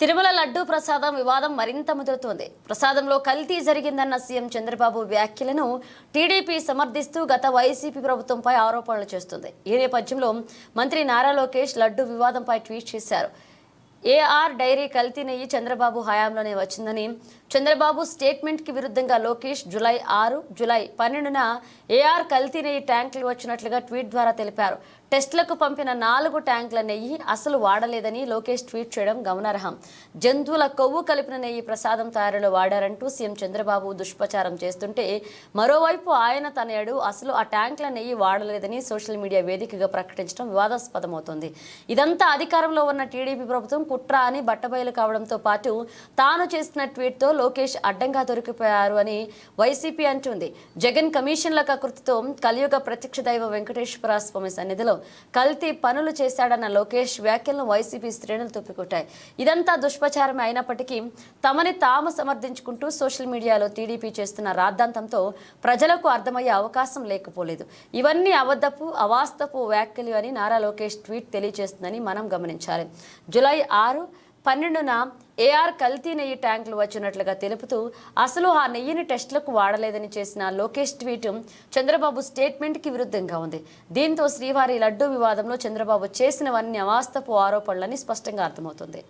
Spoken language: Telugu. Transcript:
తిరుమల లడ్డూ ప్రసాదం వివాదం మరింత ముదురుతోంది. ప్రసాదంలో కల్తీ జరిగిందన్న సీఎం చంద్రబాబు వ్యాఖ్యలను టీడీపీ సమర్థిస్తూ గత వైసీపీ ప్రభుత్వంపై ఆరోపణలు చేస్తుంది. ఈ నేపథ్యంలో మంత్రి నారా లోకేష్ లడ్డూ వివాదంపై ట్వీట్ చేశారు. ఏఆర్ డైరీ కల్తీ నెయ్యి చంద్రబాబు హయాంలోనే వచ్చిందని. చంద్రబాబు స్టేట్మెంట్కి విరుద్ధంగా లోకేష్ జులై ఆరు జులై పన్నెండున ఏఆర్ కల్తీ నెయ్యి ట్యాంకులు వచ్చినట్లుగా ట్వీట్ ద్వారా తెలిపారు. టెస్టులకు పంపిన నాలుగు ట్యాంకుల నెయ్యి అసలు వాడలేదని లోకేష్ ట్వీట్ చేయడం గమనార్హం. జంతువుల కొవ్వు కలిపిన నెయ్యి ప్రసాదం తయారీలో వాడారంటూ సీఎం చంద్రబాబు దుష్ప్రచారం చేస్తుంటే మరోవైపు ఆయన తనయుడు అసలు ఆ ట్యాంకుల నెయ్యి వాడలేదని సోషల్ మీడియా వేదికగా ప్రకటించడం వివాదాస్పదమవుతోంది. ఇదంతా అధికారంలో ఉన్న టీడీపీ ప్రభుత్వం కుట్ర అని బట్టబయలు కావడంతో పాటు తాను చేసిన ట్వీట్తో లోకేష్ అడ్డంగా దొరికిపోయారు అని వైసీపీ అంటుంది. జగన్ కమిషన్ల కకృతితో కలియుగ ప్రత్యక్ష దైవ వెంకటేశ్వర స్వామి సన్నిధిలో కల్తీ పనులు చేశాడన్న లోకేష్ వ్యాఖ్యలను వైసీపీ శ్రేణులు తొప్పికొట్టాయి. ఇదంతా దుష్ప్రచారమే అయినప్పటికీ తమని తాము సమర్థించుకుంటూ సోషల్ మీడియాలో టీడీపీ చేస్తున్న రాద్ధాంతంతో ప్రజలకు అర్థమయ్యే అవకాశం లేకపోలేదు. ఇవన్నీ అబద్ధపు అవాస్తపు వ్యాఖ్యలు అని నారా లోకేష్ ట్వీట్ తెలియజేస్తుందని మనం గమనించాలి. జులై ఆరు పన్నెండున ఏఆర్ కల్తీ నెయ్యి ట్యాంకులు వచ్చినట్లుగా తెలుపుతూ అసలు ఆ నెయ్యిని టెస్టులకు వాడలేదని చేసిన లోకేష్ ట్వీట్ చంద్రబాబు స్టేట్మెంట్కి విరుద్ధంగా ఉంది. దీంతో శ్రీవారి లడ్డూ వివాదంలో చంద్రబాబు చేసినవన్నీ అవాస్తపు ఆరోపణలని స్పష్టంగా అర్థమవుతుంది.